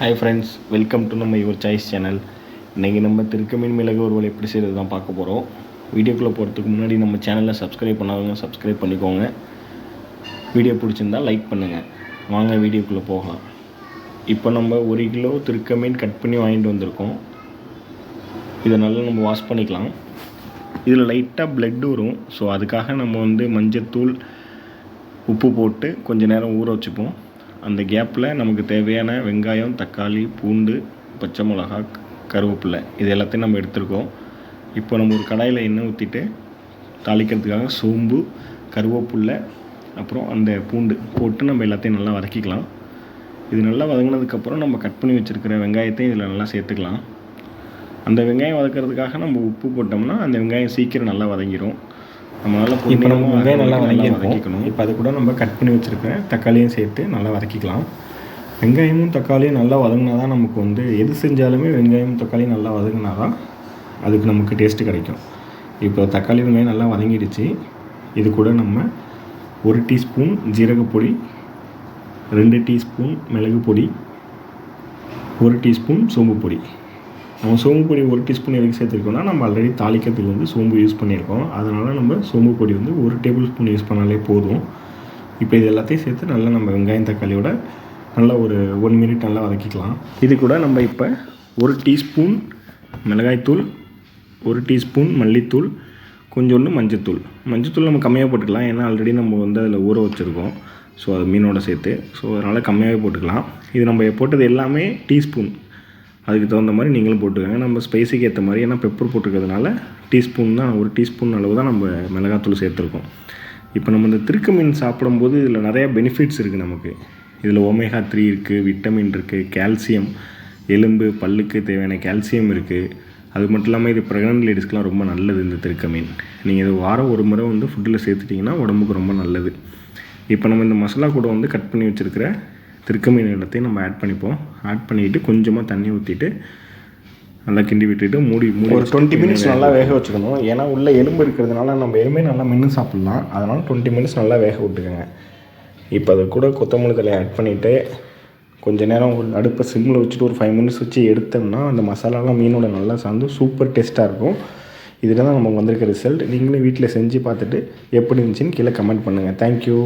Hi friends welcome to நம்ம your choice channel இன்றைக்கி நம்ம திருக்கமீன் மிளகு ஒருவள் எப்படி செய்கிறது தான் பார்க்க போகிறோம் வீடியோக்குள்ளே போகிறதுக்கு முன்னாடி நம்ம சேனலை சப்ஸ்கிரைப் பண்ணாதவங்க சப்ஸ்கிரைப் பண்ணிக்கோங்க. வீடியோ பிடிச்சிருந்தா லைக் பண்ணுங்கள் வாங்க வீடியோக்குள்ளே போகலாம். இப்போ நம்ம ஒரு கிலோ திருக்கமீன் கட் பண்ணி வாங்கிட்டு வந்திருக்கோம். இதை நல்லா நம்ம வாஷ் பண்ணிக்கலாம். இதில் லைட்டாக பிளட் வரும். ஸோ அதுக்காக நம்ம வந்து மஞ்சத்தூள் உப்பு போட்டு கொஞ்ச நேரம் ஊற வச்சுப்போம். அந்த கேப்பில் நமக்கு தேவையான வெங்காயம் தக்காளி பூண்டு பச்சை மிளகா கருவேப்பிலை. இது எல்லாத்தையும் நம்ம எடுத்துருக்கோம். இப்போ நம்ம ஒரு கடாயில் எண்ணெய் ஊற்றிட்டு தாளிக்கிறதுக்காக சோம்பு கருவேப்பிலை அப்புறம் அந்த பூண்டு போட்டு நம்ம எல்லாத்தையும் நல்லா வதக்கிக்கலாம். இது நல்லா வதங்கினதுக்கப்புறம் நம்ம கட் பண்ணி வச்சுருக்கிற வெங்காயத்தையும் இதில் நல்லா சேர்த்துக்கலாம். அந்த வெங்காயம் வதக்கிறதுக்காக நம்ம உப்பு போட்டோம்னா அந்த வெங்காயம் சீக்கிரம் நல்லா வதங்கிடும் நம்ம நல்லா இப்போ நம்ம வெங்காயம் நல்லா வதங்கியிருக்கோம் வதக்கிக்கணும். இப்போ அது கூட நம்ம கட் பண்ணி வச்சுருக்க தக்காளியும் சேர்த்து நல்லா வதக்கிக்கலாம். வெங்காயமும் தக்காளியும் நல்லா வதங்கினா தான் நமக்கு வந்து எது செஞ்சாலுமே வெங்காயம் தக்காளியும் நல்லா வதங்கினா தான் அதுக்கு நமக்கு டேஸ்ட்டு கிடைக்கும். இப்போ தக்காளி வெங்காயம் நல்லா வதங்கிடுச்சு. இது கூட நம்ம ஒரு டீஸ்பூன் ஜீரகப்பொடி ரெண்டு டீஸ்பூன் மிளகு பொடி ஒரு டீஸ்பூன் சோம்பு பொடி நம்ம சோம்பு பொடி ஒரு டீஸ்பூன் எதுக்கு சேர்த்துருக்கோம்னா நம்ம ஆல்ரெடி தாளிக்கிறதுக்கு வந்து சோம்பு யூஸ் பண்ணியிருக்கோம். அதனால் நம்ம சோம்பு பொடி வந்து ஒரு டேபிள் ஸ்பூன் யூஸ் பண்ணாலே போதும். இப்போ இது எல்லாத்தையும் சேர்த்து நல்லா நம்ம வெங்காயம் தக்காளியோட நல்லா ஒரு ஒன் மினிட் நல்லா வதக்கிக்கலாம். இது கூட நம்ம இப்போ ஒரு டீஸ்பூன் மிளகாய்த்தூள் ஒரு டீஸ்பூன் மல்லித்தூள் கொஞ்சோண்டு மஞ்சத்தூள். மஞ்சத்தூள் நம்ம கம்மியாக போட்டுக்கலாம். ஏன்னா ஆல்ரெடி நம்ம வந்து அதில் ஊற வச்சுருக்கோம். ஸோ அது மீனோட சேர்த்து. ஸோ அதனால் கம்மியாகவே போட்டுக்கலாம். இது நம்ம போட்டது எல்லாமே டீஸ்பூன். அதுக்கு தகுந்த மாதிரி நீங்களும் போட்டுக்கோங்க. நம்ம ஸ்பைஸுக்கு ஏற்ற மாதிரி ஏன்னா பெப்பர் போட்டிருக்கிறதுனால டீஸ்பூன் தான் ஒரு டீஸ்பூன் அளவு தான் நம்ம மிளகாத்தூள் சேர்த்துருக்கோம். இப்போ நம்ம இந்த திருக்க மீன் சாப்பிடும்போது இதில் நிறையா பெனிஃபிட்ஸ் இருக்குது நமக்கு. இதில் ஒமேகா த்ரீ இருக்குது விட்டமின் இருக்குது கால்சியம் எலும்பு பல்லுக்கு தேவையான கால்சியம் இருக்குது அது மட்டும் இல்லாமல் இது ப்ரெக்னென்ட் லேடிஸ்க்கெலாம் ரொம்ப நல்லது இந்த திருக்க மீன் நீங்கள் இது வாரம் ஒரு முறை வந்து ஃபுட்டில் சேர்த்துட்டிங்கன்னா உடம்புக்கு ரொம்ப நல்லது. இப்போ நம்ம இந்த மசாலா கூட வந்து கட் பண்ணி வச்சுருக்கிற திருக்க மீன் எல்லாத்தையும் நம்ம ஆட் பண்ணிப்போம். ஆட் பண்ணிவிட்டு கொஞ்சமாக தண்ணி ஊற்றிட்டு நல்லா கிண்டி விட்டுட்டு மூடி மூடி ஒரு டுவெண்ட்டி மினிட்ஸ் நல்லா வேக வச்சுக்கணும். ஏன்னா உள்ள எலும்பு இருக்கிறதுனால நம்ம எலும்பே நல்லா மென்று சாப்பிட்லாம். அதனால் டுவெண்ட்டி மினிட்ஸ் நல்லா வேக விட்டுக்கோங்க. இப்போ அது கூட கொத்தமல்லி தலையை ஆட் பண்ணிவிட்டு கொஞ்ச நேரம் ஒரு அடுப்பை சிம்மில் வச்சுட்டு ஒரு ஃபைவ் மினிட்ஸ் வச்சு எடுத்தோம்னா அந்த மசாலாலாம் மீனோட நல்லா சார்ந்து சூப்பர் டேஸ்ட்டாக இருக்கும். இதில் தான் நமக்கு வந்திருக்க ரிசல்ட் நீங்களும் வீட்டில் செஞ்சு பார்த்துட்டு எப்படி இருந்துச்சுன்னு கீழே கமெண்ட் பண்ணுங்கள் தேங்க்யூ